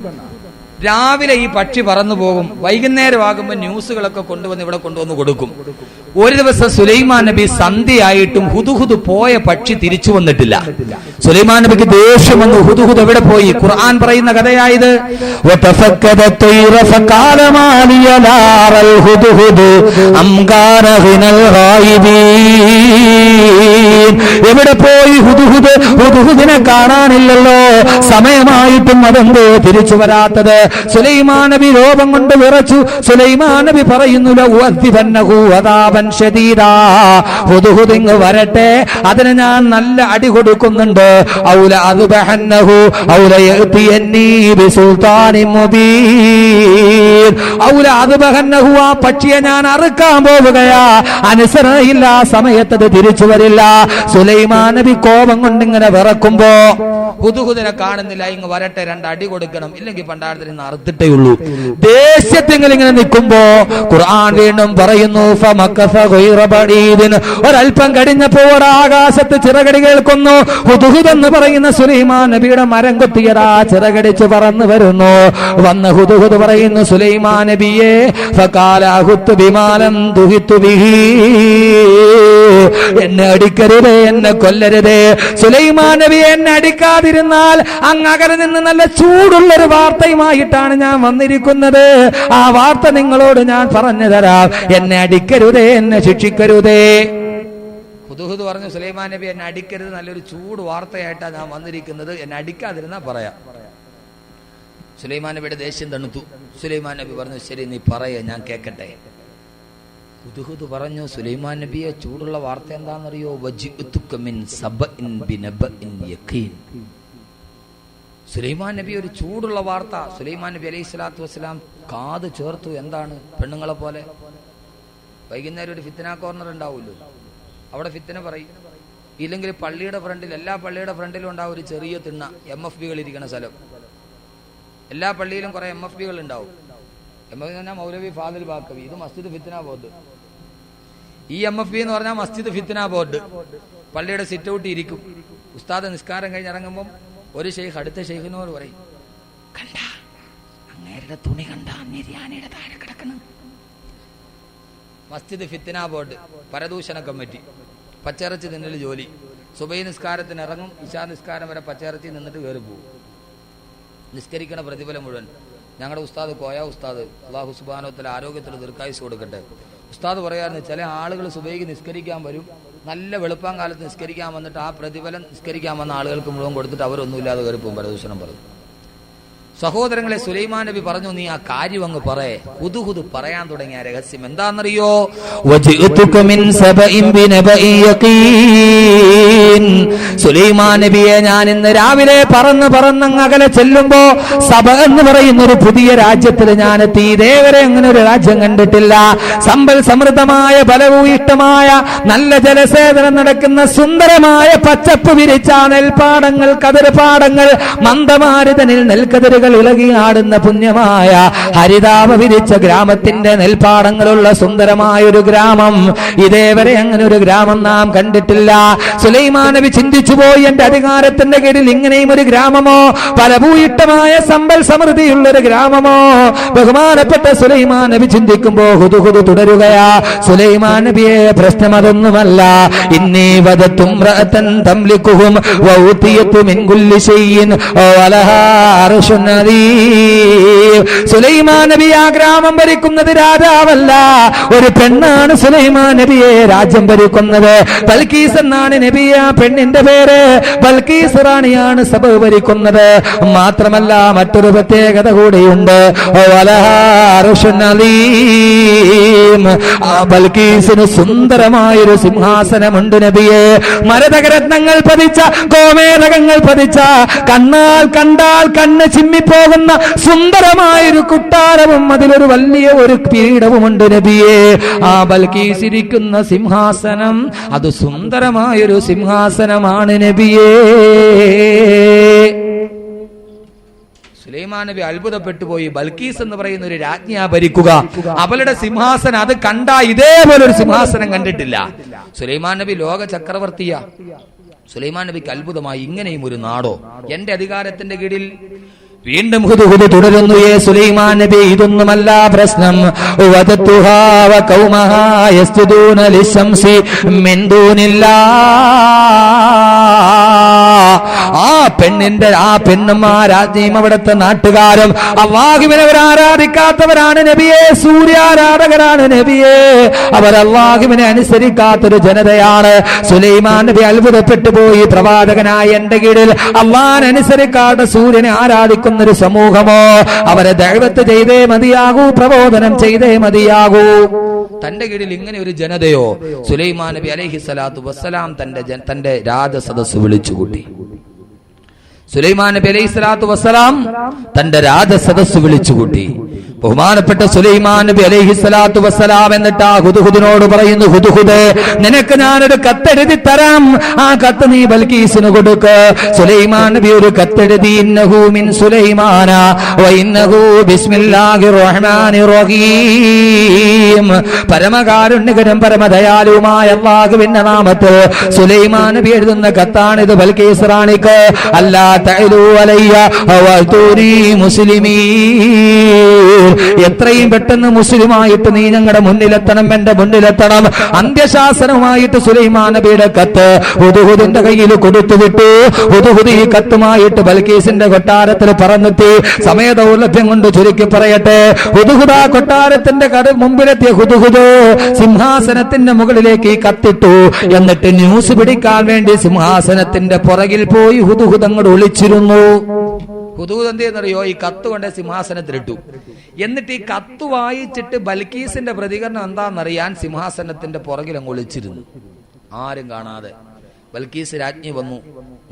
Dan. രാവിലെ ഈ പക്ഷി പറന്നു പോകും. വൈകുന്നേരമാകുമ്പോൾ ന്യൂസുകളൊക്കെ കൊണ്ടുവന്ന് ഇവിടെ കൊണ്ടുവന്ന് കൊടുക്കും. ഒരു ദിവസം സുലൈമാൻ നബി സന്ധ്യയായിട്ടും ഹുതുഹുദു പോയ പക്ഷി തിരിച്ചു വന്നിട്ടില്ല. സുലൈമാൻ നബിക്ക് ദേഷ്യം വന്നു. ഹുതുഹുദ് എവിടെ പോയി? ഖുർആൻ പറയുന്ന കഥയായത്. എവിടെ പോയി ഹുതുഹുദ് ഹുതുഹുദിനെ കാണാനില്ലല്ലോ. സമയമായിട്ടും അതെന്തോ തിരിച്ചു വരാത്തത്. സുലൈമാൻ നബി രോപം കൊണ്ട് വിറച്ചു. സുലൈമാൻ നബി പറയുന്നു ലൗഅദ്ദിബന്നഹു അദാബൻ ശദീദാ ഹുദുഹുദ് ഇങ്ങ് വരട്ടെ. അതിന് ഞാൻ നല്ല അടി കൊടുക്കുന്നുണ്ട്. ഔല ഔല യഅതിയന്നി ബിസുൽത്താനിൻ മുബീൻ. ഔല അദ്ബഹന്നഹു ആ പക്ഷിയെ ഞാൻ അറുക്കാൻ പോവുകയാ. അനുസരണയില്ല ആ സമയത്ത് തിരിച്ചു വരില്ല. സുലൈമാൻ നബി കോപം കൊണ്ട് ഇങ്ങനെ വിറക്കുമ്പോ ഹുദുഹുദിനെ കാണുന്നില്ല ഇങ്ങ് വരട്ടെ രണ്ട് അടി കൊടുക്കണം. ഇല്ലെങ്കിൽ പണ്ടാരത്തിൽ നിന്ന് അറുത്തിട്ടേ ഉള്ളൂ. ദേഷ്യത്തിങ്ങൾ ഇങ്ങനെ നിൽക്കുമ്പോ ഖുർആൻ വീണ്ടും പറയുന്നു ഒരൽപ്പം കഴിഞ്ഞപ്പോ ആകാശത്ത് ചിറകടി കേൾക്കുന്നു. ഹുദുഹുദെന്ന് പറയുന്ന സുലൈമാൻ നബിയുടെ മരം കൊത്തിയതാ ചിറകടിച്ച് പറന്നു വരുന്നു. വന്ന് ഹുദുഹുദ് പറയുന്നു സുലൈമാൻ നബിയെ ബിമാലം ദുഹിത്തു ബിഹി. എന്നെ അടിക്കരുതേ എന്നെ കൊല്ലരുതേ. സുലൈമാൻ നബി എന്നെ അടിക്കാതിരുന്നാൽ അങ്ങ് അകലെ നിന്ന് നല്ല ചൂടുള്ള ഒരു വാർത്തയുമായിട്ടാണ് ഞാൻ വന്നിരിക്കുന്നത്. ആ വാർത്ത നിങ്ങളോട് ഞാൻ പറഞ്ഞു തരാം. എന്നെ അടിക്കരുതേ എന്നെ ശിക്ഷിക്കരുതേ. ഹുദുഹുദ് പറഞ്ഞു സുലൈമാൻ നബി എന്നെ അടിക്കരുത് നല്ലൊരു ചൂട് വാർത്തയായിട്ടാണ് ഞാൻ വന്നിരിക്കുന്നത്. എന്നെ അടിക്കാതിരുന്നാ പറയാം. സുലൈമാൻ നബിയുടെ ദേഷ്യം തണുത്തു. സുലൈമാൻ നബി പറഞ്ഞു ശരി നീ പറയ ഞാൻ കേക്കട്ടെ. ഹുദുഹുദ് പറഞ്ഞു സുലൈമാൻ നബിയെ ചൂടുള്ള വാർത്ത എന്താണെന്നറിയോ? സുലൈമാൻ നബി ഒരു ചൂടുള്ള വാർത്ത. സുലൈമാൻ നബി അലൈഹി സ്വലാത്തു വസ്സലാം കാത് ചേർത്തു. എന്താണ്? പെണ്ണുങ്ങളെ പോലെ. വൈകുന്നേരം ഒരു ഫിത്തന കോർണർ ഉണ്ടാവുമല്ലോ. അവിടെ ഫിത്തന പറയും ഇല്ലെങ്കിൽ പള്ളിയുടെ ഫ്രണ്ടിൽ എല്ലാ പള്ളിയുടെ ഫ്രണ്ടിലും ഉണ്ടാവും ഒരു ചെറിയ തിണ്ണ. എം എഫ് ബികൾ ഇരിക്കുന്ന സ്ഥലം. എല്ലാ പള്ളിയിലും കുറെ എം എഫ് ബികൾ ഉണ്ടാവും. M F Maulavi Fadil Baqavi. ഇത് മസ്ജിദ് ഫിത്തന ബോർഡ് ഈ എം എഫ് ബി എന്ന് പറഞ്ഞാൽ മസ്ജിദ് ഫിത്തന ബോർഡ്. പള്ളിയുടെ സിറ്റ് ഔട്ട് ഇരിക്കും. ഉസ്താദ് നിസ്കാരം കഴിഞ്ഞ് ഇറങ്ങുമ്പം ഒരു ഷെയ്ഖ് അടുത്ത ഷെയ്ഖിനോട് പറയും കണ്ട അങ്ങേരുടെ തുണി കണ്ട നിര്യാണിയുടെ താഴെ കിടക്കണം മസ്ജിദ് ഫിത്തിന ബോർഡ് പരദൂഷണ കമ്മിറ്റി പച്ചിറച്ചി നിന്നിൽ ജോലി. സുബൈ നിസ്കാരത്തിന് ഇറങ്ങും ഇശാ നിസ്കാരം വരെ പച്ചിറച്ചി നിന്നിട്ട് കയറി പോകും നിസ്കരിക്കണ പ്രതിഫലം മുഴുവൻ ഞങ്ങളുടെ ഉസ്താദ് കോയ ഉസ്താദ്. അള്ളാഹു സുബാനോത്തിൽ ആരോഗ്യത്തിൽ ദീർഘായുസ് കൊടുക്കട്ടെ. ഉസ്താദ് പറയാറുണ്ട് ചില ആളുകൾ സുബൈക്ക് നിസ്കരിക്കാൻ വരും. നല്ല വെളുപ്പാൻ കാലത്ത് നിസ്കരിക്കാൻ വന്നിട്ട് ആ പ്രതിഫലം നിസ്കരിക്കാൻ വന്ന ആളുകൾക്ക് മുഴുവൻ കൊടുത്തിട്ട് അവരൊന്നുമില്ലാതെ കയറി പോകും പരദൂഷണം പറഞ്ഞു. സഹോദരങ്ങളെ സുലൈമാൻ നബി പറഞ്ഞു നീ ആ കാര്യം അങ്ങ് പറയേ ഹുതുഹുതു പറയാൻ തുടങ്ങിയ രഹസ്യം എന്താണെന്നറിയോ? സുലൈമാൻ നബിയെ ഞാൻ ഇന്ന് രാവിലെ പറന്ന് പറന്നങ്ങ് അകലെ ചെല്ലുമ്പോ സഭ എന്ന് പറയുന്ന ഒരു പുതിയ രാജ്യത്തിൽ ഞാൻ എത്തി. ഇതേവരെ അങ്ങനെ ഒരു രാജ്യം കണ്ടിട്ടില്ല. സമ്പൽ സമൃദ്ധമായ ഫലഭൂയിഷ്ടമായ നല്ല ജലസേചനം നടക്കുന്ന സുന്ദരമായ പച്ചപ്പ് വിരിച്ച നെൽപ്പാടങ്ങൾ കതിർപ്പാടങ്ങൾ മന്ദമാരുതനിൽ നെൽക്കതിരുകൾ ഇളകിയാടുന്ന പുണ്യമായ ഹരിതാപ വിരിച്ച ഗ്രാമത്തിന്റെ നെൽപ്പാടങ്ങളുള്ള സുന്ദരമായ ഒരു ഗ്രാമം. ഇതേവരെ അങ്ങനെ ഒരു ഗ്രാമം നാം കണ്ടിട്ടില്ല. സുലൈമാനവി ചിന്തിച്ചു പോയി എന്റെ അധികാരത്തിന്റെ കീഴിൽ ഇങ്ങനെയും ഒരു ഗ്രാമമോ? പലഭൂയിട്ടമായ സമ്പൽ സമൃദ്ധിയുള്ള ഒരു ഗ്രാമമോ? ബഹുമാനപ്പെട്ട സുലൈമാൻ നബി ചിന്തിക്കുമ്പോ ഹുതുഹുതു തുടരുകയാ. സുലൈമാൻ നബിയെ പ്രശ്നം അതൊന്നുമല്ല. ഇന്നീ റഅതൻ തംലിക്കുഹും സുലൈമാൻ നബി ആ ഗ്രാമം ഭരിക്കുന്നത് രാജാവല്ല. ഒരു പെണ്ണാണ് സുലൈമാൻ നബിയെ രാജ്യം ഭരിക്കുന്നത്. ബൽക്കീസ് എന്നാണ് നബി ആ പെണ്ണിന്റെ പേര്. ബൽക്കീസ് റാണിയാണ് സഭ ഭരിക്കുന്നത്. മാത്രമല്ല മറ്റൊരു പ്രത്യേകത കൂടിയുണ്ട്. ബൽക്കീസിന് സുന്ദരമായൊരു സിംഹാസനമുണ്ട് നബിയെ. മരതകരത്നങ്ങൾ പതിച്ച ഗോമേതകങ്ങൾ പതിച്ച കണ്ണാൽ കണ്ടാൽ കണ്ണ് ചിമ്മിപ്പോകുന്ന സുന്ദരമായൊരു കുട്ടാരവും അതിലൊരു വലിയ ഒരു പീഠവുമുണ്ട് നബിയെ. ആ ബൽക്കീസിരിക്കുന്ന സിംഹാസനം അത് സുന്ദരമായൊരു സിംഹാസനമാണ് നബിയേ. സുലൈമാൻ നബി അത്ഭുതപ്പെട്ടു പോയി ബൽക്കീസ് എന്ന് പറയുന്ന ഒരു രാജ്ഞിയാ ഭരിക്കുക അവളുടെ സിംഹാസനം അത് കണ്ട ഇതേപോലെ ഒരു സിംഹാസനം കണ്ടിട്ടില്ല. സുലൈമാൻ നബി ലോക ചക്രവർത്തിയാ. സുലൈമാൻ നബിക്ക് അത്ഭുതമായി. ഇങ്ങനെയും ഒരു നാടോ? എന്റെ അധികാരത്തിന്റെ കീഴിൽ വീണ്ടും ഹുദുഹുദ് തുടരുന്നു ഏ സുലൈമാൻ നബി. ഇതൊന്നുമല്ല പ്രശ്നം. യസ്ജുദൂന ലിശംസി മിൻ ദൂനില്ലാ. ആ പെണ്ണിന്റെ ആ പെണ്ണും ആ രാജ്ഞിയും അവിടുത്തെ നാട്ടുകാരും. അള്ളാഹുവിനെ അവർ ആരാധിക്കാത്തവരാണ് നബിയെ സൂര്യാരാധകരാണ് നബിയെ. അവർ അള്ളാഹുവിനെ അനുസരിക്കാത്തൊരു ജനതയാണ്. സുലൈമാൻ നബി അത്ഭുതപ്പെട്ടു പോയി. പ്രവാചകനായ എന്റെ കീഴിൽ അള്ളാൻ അനുസരിക്കാത്ത സൂര്യനെ ആരാധിക്കുന്ന ഒരു സമൂഹമോ? അവരെ ദൈവത്ത് ചെയ്തേ മതിയാകൂ പ്രബോധനം ചെയ്തേ മതിയാകൂ. തന്റെ കീഴിൽ ഇങ്ങനെ ഒരു ജനതയോ? സുലൈമാൻ നബി അലഹി സ്വലാത്തു വസ്സലാം തന്റെ തന്റെ രാജസദസ് വിളിച്ചുകൂട്ടി. സുലൈമാൻ നബി അലൈഹി സ്വലാത്തു വസ്സലാം തന്റെ രാജസദസ് വിളിച്ചുകൂട്ടി. ബഹുമാനപ്പെട്ട സുലൈമാൻ നബി അലൈഹി സ്വലാത്തു വസ്സലാം എന്നിട്ട് ആ ഹുദുഹുദിനോട് പറയുന്നു ഹുദുഹുദ് നിനക്ക് ഞാനൊരു കത്തെഴുതി തരാം. ആ കത്ത് നീ ബൽക്കീസിന് കൊടുക്ക്. സുലൈമാൻ നബി ഒരു കത്തെഴുതി ഇന്നഹു മിൻ സുലൈമാന വ ഇന്നഹു ബിസ്മില്ലാഹിർ റഹ്മാനിർ റഹീം. പരമകാരുണ്യകരം പരമദയാലുമായ അല്ലാഹുവിന്റെ നാമത്തിൽ സുലൈമാൻ നബി എഴുതുന്ന കത്താണ് ഇത് ബൽക്കീസ് റാണിക്ക് അല്ലാ തഅലു അലയ്യ വഅ്തൂനി മുസ്ലിമീൻ. എത്രയും പെട്ടെന്ന് മുസ്ലിമായിട്ട് നീ ഞങ്ങളുടെ മുന്നിലെത്തണം എന്റെ മുന്നിലെത്തണം. അന്ത്യശാസനമായിട്ട് സുലൈമാൻ നബിയുടെ കത്ത് ഹുദുഹുദിന്റെ കയ്യിൽ കൊടുത്തുവിട്ടു. ഹുദുഹുദ് ഈ കത്തുമായിട്ട് ബൽക്കീസിന്റെ കൊട്ടാരത്തിൽ പറന്നെത്തി. സമയ ദൗർലഭ്യം കൊണ്ട് ചുരുക്കി പറയട്ടെ. ഹുദുഹുദ കൊട്ടാരത്തിന്റെ കട മുമ്പിലെത്തിയ ഹുദുഹുദ് സിംഹാസനത്തിന്റെ മുകളിലേക്ക് ഈ കത്തിട്ടു. എന്നിട്ട് ന്യൂസ് പിടിക്കാൻ വേണ്ടി സിംഹാസനത്തിന്റെ പുറകിൽ പോയി ഹുദുഹുദ് അങ്ങോട്ട് ഒളിച്ചിരുന്നു. ഹുദൂദ് എന്ത് ചെയ്യുന്നറിയോ ഈ കത്ത് കൊണ്ട് സിംഹാസനത്തിലിട്ടു. എന്നിട്ട് ഈ കത്ത് വായിച്ചിട്ട് ബൽക്കീസിന്റെ പ്രതികരണം എന്താണെന്നറിയാൻ സിംഹാസനത്തിന്റെ അങ്ങ് ഒളിച്ചിരുന്നു. ആരും കാണാതെ ബൽക്കീസ് രാജ്ഞി വന്നു.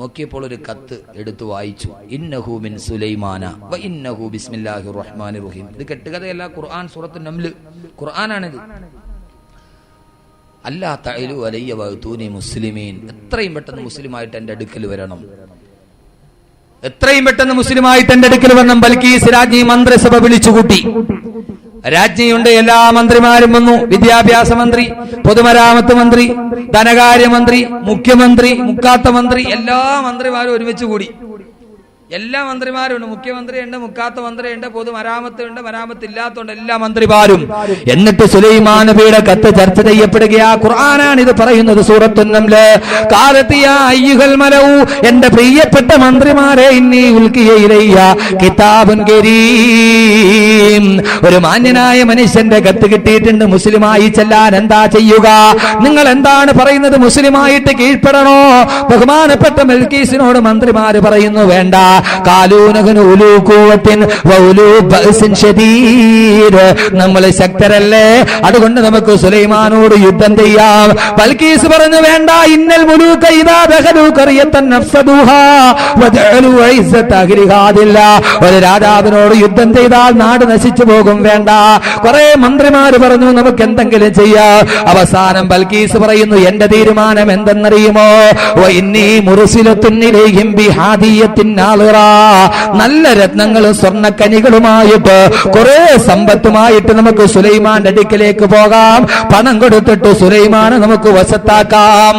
നോക്കിയപ്പോൾ ഒരു കത്ത് എടുത്തു വായിച്ചു. ഇന്നഹു മിൻ സുലൈമാന വ ഇന്നഹു ബിസ്മില്ലാഹി റഹ്മാനി റഹീം. ഇത് കെട്ടുകഥയല്ല ഖുർആൻ സൂറത്ത് നംൽ ഖുർആനാണിത്. അല്ലാ തഅലു അലയ്യ വഹത്തൂനി മുസ്ലിമീൻ. എത്രയും പെട്ടെന്ന് മുസ്ലിമായിട്ട് എന്റെ അടുക്കൽ വരണം. എത്രയും പെട്ടെന്ന് മുസ്ലിമായി തന്റെ അടുക്കൽ വന്ന ബൽക്കീസ് രാജ്ഞി മന്ത്രിസഭ വിളിച്ചുകൂട്ടി. രാജ്ഞിയുണ്ട്. എല്ലാ മന്ത്രിമാരും വന്നു. വിദ്യാഭ്യാസ മന്ത്രി പൊതുമരാമത്ത് മന്ത്രി ധനകാര്യമന്ത്രി മുഖ്യമന്ത്രി മുക്കാത്ത മന്ത്രി എല്ലാ മന്ത്രിമാരും ഒരുമിച്ച് കൂടി. എല്ലാ മന്ത്രിമാരുണ്ട്. മുഖ്യമന്ത്രിയുണ്ട് മുക്കാത്ത മന്ത്രിയുണ്ട് പൊതുമരാമത്ത് ഉണ്ട് മരാമത്ത് ഇല്ലാത്തതുകൊണ്ട് എല്ലാ മന്ത്രിമാരും. എന്നിട്ട് സുലൈമാൻ നബിയുടെ കത്ത് ചർച്ച ചെയ്യപ്പെടുകയാ. ഖുർആനാണ് ഇത് പറയുന്നത് സൂറത്തുന്നംൽ എന്റെ പ്രിയപ്പെട്ട മന്ത്രിമാരെ ഒരു മാന്യനായ മനുഷ്യന്റെ കത്ത് കിട്ടിയിട്ടുണ്ട്. മുസ്ലിമായി ചെല്ലാൻ എന്താ ചെയ്യുക? നിങ്ങൾ എന്താണ് പറയുന്നത്? മുസ്ലിമായിട്ട് കീഴ്പ്പെടണോ? ബഹുമാനപ്പെട്ട മെൽക്കീസിനോട് മന്ത്രിമാര് പറയുന്നു വേണ്ട. നമ്മൾ ശക്തരല്ലേ? അതുകൊണ്ട് നമുക്ക് സുലൈമാനോട് യുദ്ധം ചെയ്യാം. ബൽക്കീസ് പറഞ്ഞു വേണ്ട ഇന്നൽ ഒരു രാജാവിനോട് യുദ്ധം ചെയ്താൽ നാട് നശിച്ചു പോകും വേണ്ട. കുറെ മന്ത്രിമാര് പറഞ്ഞു നമുക്ക് എന്തെങ്കിലും ചെയ്യാം. അവസാനം ബൽക്കീസ് പറയുന്നു എന്റെ തീരുമാനം എന്തെന്നറിയുമോ? ഇന്നീ മുറിസിലെത്തുന്നിലേക്കും ബിഹാദീയത്തിനാൾ നല്ല രത്നങ്ങളും സ്വർണക്കനികളുമായിട്ട് കുറെ സമ്പത്തുമായിട്ട് നമുക്ക് സുലൈമാന്റെ അടുക്കിലേക്ക് പോകാം. പണം കൊടുത്തിട്ട് സുലൈമാനെ നമുക്ക് വശത്താക്കാം.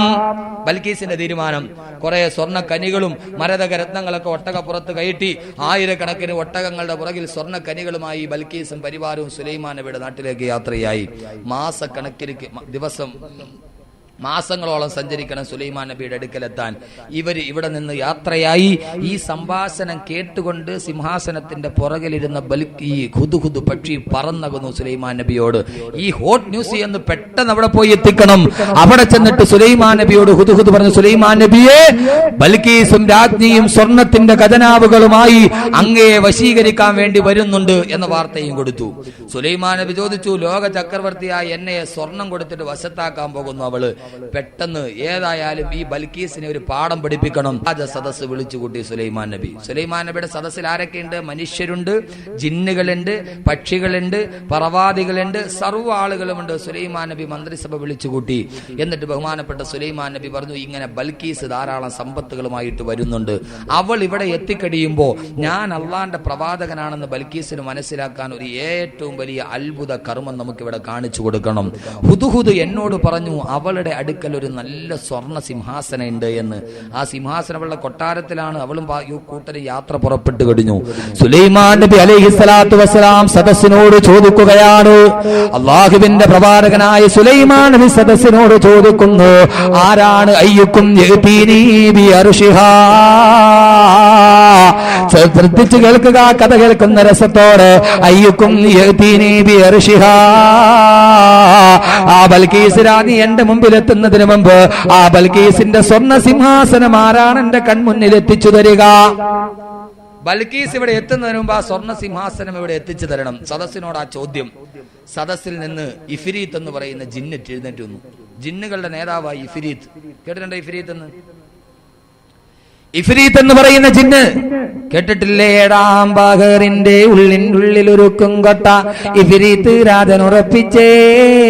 ബൽക്കീസിന്റെ തീരുമാനം. കുറെ സ്വർണക്കനികളും മരതക രത്നങ്ങളൊക്കെ ഒട്ടകപ്പുറത്ത് കയറ്റി ആയിരക്കണക്കിന് ഒട്ടകങ്ങളുടെ പുറകിൽ സ്വർണക്കനികളുമായി ബൽക്കീസും പരിവാരവും സുലൈമാൻ നാട്ടിലേക്ക് യാത്രയായി. മാസക്കണക്കിന് ദിവസം മാസങ്ങളോളം സഞ്ചരിക്കണം സുലൈമാൻ നബിയുടെ അടുക്കലെത്താൻ. ഇവർ ഇവിടെ നിന്ന് യാത്രയായി. ഈ സംഭാഷണം കേട്ടുകൊണ്ട് സിംഹാസനത്തിന്റെ പുറകിലിരുന്ന ബൽക്ക് ഈ ഹുദുഹുദു പക്ഷി പറന്നകുന്നു സുലൈമാൻ നബിയോട്. ഈ ഹോട്ട് ന്യൂസ് എന്ന് പെട്ടെന്ന് അവിടെ പോയി എത്തിക്കണം. അവിടെ ചെന്നിട്ട് സുലൈമാൻ നബിയോട് ഹുദുഹുദ് പറഞ്ഞു സുലൈമാൻ നബിയെ ബൽക്കീസും രാജ്ഞിയും സ്വർണത്തിന്റെ ഖജനാവുകളുമായി അങ്ങയെ വശീകരിക്കാൻ വേണ്ടി വരുന്നുണ്ട് എന്ന വാർത്തയും കൊടുത്തു. സുലൈമാൻ നബി ചോദിച്ചു ലോക ചക്രവർത്തിയായ എന്നെ സ്വർണം കൊടുത്തിട്ട് വശത്താക്കാൻ പോകുന്നു അവൾ? പെട്ടെന്ന് ഏതായാലും ഈ ബൽക്കീസിനെ ഒരു പാഠം പഠിപ്പിക്കണം. രാജ സദസ് വിളിച്ചുകൂട്ടി സുലൈമാൻ നബി. സുലൈമാൻ നബിയുടെ സദസ്സിൽ ആരൊക്കെയുണ്ട്? മനുഷ്യരുണ്ട് ജിന്നുകളുണ്ട് പക്ഷികളുണ്ട് പറവാദികളുണ്ട് സർവ ആളുകളുമുണ്ട്. സുലൈമാൻ നബി മന്ത്രിസഭ വിളിച്ചുകൂട്ടി എന്നിട്ട് ബഹുമാനപ്പെട്ട സുലൈമാൻ നബി പറഞ്ഞു ഇങ്ങനെ ബൽക്കീസ് ധാരാളം സമ്പത്തുകളുമായിട്ട് വരുന്നുണ്ട്. അവൾ ഇവിടെ എത്തിക്കഴിയുമ്പോൾ ഞാൻ അള്ളാന്റെ പ്രവാചകനാണെന്ന് ബൽക്കീസിന് മനസ്സിലാക്കാൻ ഒരു ഏറ്റവും വലിയ അത്ഭുത കർമ്മം നമുക്ക് ഇവിടെ കാണിച്ചു കൊടുക്കണം. ഹുദുഹുദ് എന്നോട് പറഞ്ഞു അവളുടെ അടുക്കൽ ഒരു നല്ല സ്വർണ സിംഹാസനം ഉണ്ട് എന്ന്. ആ സിംഹാസനമുള്ള കൊട്ടാരത്തിലാണ്. അവളും കൂട്ടരും യാത്ര പുറപ്പെട്ടു കഴിഞ്ഞു. സുലൈമാൻ നബി അലൈഹി സ്വലാത്തു വസ്സലാം സദസ്സിനോട് ചോദിക്കുകയാണ്. അള്ളാഹുവിന്റെ പ്രവാചകനായ സുലൈമാൻ നബി സദസ്സിനോട് ചോദിക്കുന്നു ആരാണ് അയ്യുക്കും ശ്രദ്ധിച്ചു കേൾക്കുക കഥ കേൾക്കുന്ന രസത്തോടെ അയ്യുക്കും? ആ ബൽക്കീസ് രാണി എന്റെ മുമ്പിൽ എത്തുന്നതിന് മുമ്പ് ആ ബൽക്കീസിന്റെ സ്വർണ സിംഹാസനം ആരാണ് എന്റെ കൺമുന്നിൽ എത്തിച്ചു തരിക? ബൽക്കീസ് ഇവിടെ എത്തുന്നതിന് മുമ്പ് ആ സ്വർണ സിംഹാസനം ഇവിടെ എത്തിച്ചു തരണം. സദസ്സിനോട് ആ ചോദ്യം. സദസ്സിൽ നിന്ന് ഇഫിരീത്ത് എന്ന് പറയുന്ന ജിന്നിറ്റ് എഴുന്നേറ്റ് വന്നു. ജിന്നുകളുടെ നേതാവായി ഇഫിരീത്ത്. കേട്ടിട്ടുണ്ടോ ഇഫിരീത്ത് എന്ന്? ഇഫ്രീത്ത് എന്ന് പറയുന്ന ജിന്ന്. കേട്ടിട്ടില്ലേ? ഏഴാം ബഹറിന്റെ ഉള്ളിനുള്ളിൽ ഒരുക്കും കൊട്ട. ഇഫ്രീത്ത് രാജൻ ഉറപ്പിച്ചേ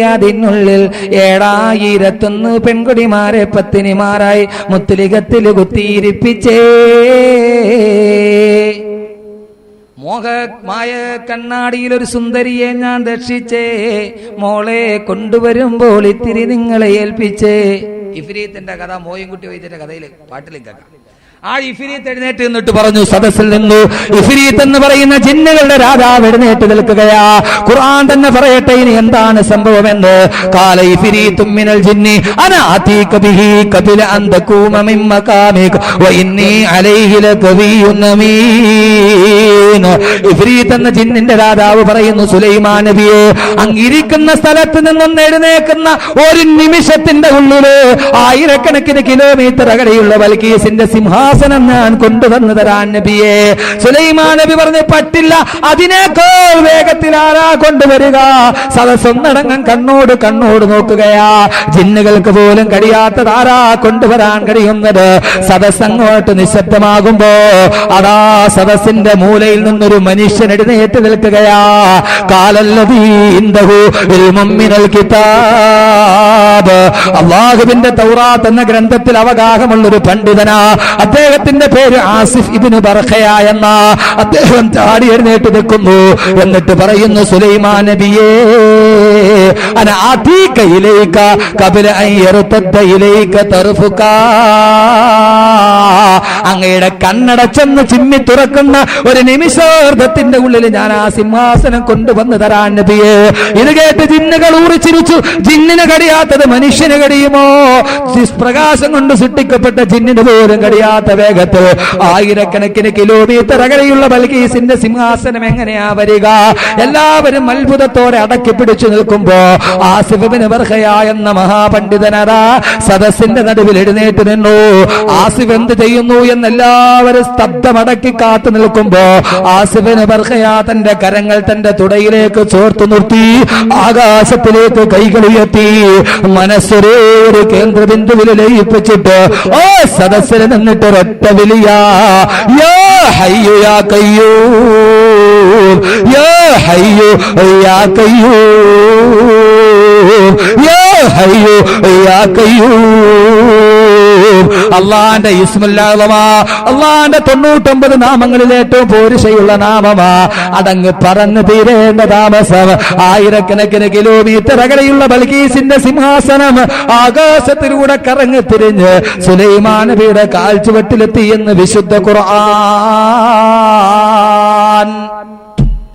അതിനുള്ളിൽ. ഏഴായിരത്തൊന്ന് പെൺകുടിമാരെ പത്തിനിമാരായി മുത്തലികത്തിൽ കുത്തിയിരിപ്പിച്ചേ. മോഹമായ കണ്ണാടിയിൽ ഒരു സുന്ദരിയെ ഞാൻ രക്ഷിച്ചേ മോളെ കൊണ്ടുവരുമ്പോൾ ഇത്തിരി നിങ്ങളെ ഏൽപ്പിച്ചേ. ഇഫിരീത്തിന്റെ കഥ മോയൻകുട്ടി വൈദ്യന്റെ കഥയിൽ പാട്ടിലും കേൾക്കാം. ആ ഇഫിരീത്ത് എഴുന്നേറ്റ് നിന്നിട്ട് പറഞ്ഞു സദസ്സിൽ നിന്നു. ഇഫിരീത്ത് എന്ന് പറയുന്ന ജിന്നുകളുടെ രാജാവ് എഴുന്നേറ്റ് നിൽക്കുകയാ. ഖുർആൻ തന്നെ പറയട്ടെ ഇനി എന്താണ് സംഭവമെന്ന്. കാല ഇഫിരീത്തും മിനൽ ജിന്നി അന ആതീക ബിഹി കബില അൻ തകൂമ മിൻ വ ഇന്നി അലൈഹി ലഖവിയുൻ അമീൻ ഇഫിരീത്ത് എന്ന ജിന്നിന്റെ രാജാവ് പറയുന്നു സുലൈമാൻ നബിയെ അങ്ങിരിക്കുന്ന സ്ഥലത്ത് നിന്നും എഴുന്നേക്കുന്ന ഒരു നിമിഷത്തിന്റെ ഉള്ളിൽ ആയിരക്കണക്കിന് കിലോമീറ്റർ അകലെയുള്ള ബൽക്കീസിന്റെ സിംഹാസനം ഞാൻ കൊണ്ടുവന്നു തരാൻ നബിയെ. സുലൈമാൻ നബി പറഞ്ഞു പറ്റില്ല അതിനേക്കാൾ വേഗത്തിൽ ആരാ കൊണ്ടുവരിക? സദസ്സൊന്നടങ്ങും കണ്ണോട് കണ്ണോട് നോക്കുകയാ. ജിന്നുകൾക്ക് പോലും കഴിയാത്തത് ആരാ കൊണ്ടുവരാൻ കഴിയുന്നത്? സദസ്സങ്ങോട്ട് നിശബ്ദമാകുമ്പോ അതാ സദസ്സിന്റെ മൂലയിൽ നിന്നൊരു മനുഷ്യൻ എഴുന്നേറ്റ് നിൽക്കുകയാ. കാലല്ലാഹുവിന്റെ കിതാബ്. തൗറാത്ത് എന്ന ഗ്രന്ഥത്തിൽ അവഗാഹമുള്ളൊരു പണ്ഡിതനാ. പണ്ഡിതനാ അദ്ദേഹത്തിന്റെ പേര് ആസിഫ് ഇബിന് ബർഖയ എന്ന അദ്ദേഹം താടി എഴുന്നേറ്റ് നിൽക്കുന്നു. എന്നിട്ട് പറയുന്നു സുലൈമാൻ നബിയേ അന കബില അങ്ങയുടെ കണ്ണടച്ചെന്ന് ചിമ്മി തുറക്കുന്ന ഒരു നിമിഷാർദ്ധത്തിന്റെ ഉള്ളിൽ ഞാൻ ആ സിംഹാസനം കൊണ്ടുവന്ന് തരാൻ നബിയേ. ഇത് കേട്ട് ജിന്നുകൾ ഊറിച്ചിരിച്ചു ജിന്നിന് കടിയാത്തത് മനുഷ്യന് കടിയുമോ? പ്രകാശം കൊണ്ട് സൃഷ്ടിക്കപ്പെട്ട ജിന്നിന് പോലും കടിയാത്ത വേഗത്തിൽ ആയിരക്കണക്കിന് കിലോമീറ്റർ അകലെയുള്ള ബൽഗീസിന്റെ സിംഹാസനം എങ്ങനെയാ വരിക? എല്ലാവരും അത്ഭുതത്തോടെ അടക്കി പിടിച്ചു നിൽക്കുമ്പോ ആസിഫിന് ബർഹയ എന്ന മഹാപണ്ഡിതനതാ സദസ്സിന്റെ നടുവിൽ എഴുന്നേറ്റ് നിന്നു. ആസിഫ് എന്ത് ചെയ്യുന്നു എന്ന് എല്ലാവരും സ്തബ്ധമടക്കി കാത്തു നിൽക്കുമ്പോ ആസിഫിന് തന്റെ കരങ്ങൾ തന്റെ തുടയിലേക്ക് ചോർത്തു നിർത്തി. ആകാശത്തിലേക്ക് കൈകൾ ഉയർത്തി. മനസ്സൊരേ ഒരു കേന്ദ്രബിന്ദുവിൽ ലയിപ്പിച്ചിട്ട് ഓ സദസ്സിൽ നിന്നിട്ട് ഒരൊറ്റ വിളിയാ യാ ഹയ്യു യാ കയ്യൂ യാ ഹയ്യു യാ കയ്യൂ യാ ഹയ്യു യാ കയ്യൂ അള്ളാന്റെ ഇസ്മുല്ലാമ അള്ളാന്റെ തൊണ്ണൂറ്റൊമ്പത് നാമങ്ങളിൽ ഏറ്റവും പോരിശയുള്ള നാമമാ. അടങ്ങ് പറന്ന് തീരേണ്ട താമസം. ആയിരക്കണക്കിന് കിലോമീറ്റർ അകലെയുള്ള ബൽഗീസിന്റെ സിംഹാസനം ആകാശത്തിലൂടെ കറങ്ങി തിരിഞ്ഞ് സുലൈമാൻ നബിയുടെ കാൽച്ചുവട്ടിലെത്തി എന്ന് വിശുദ്ധ ഖുർആൻ.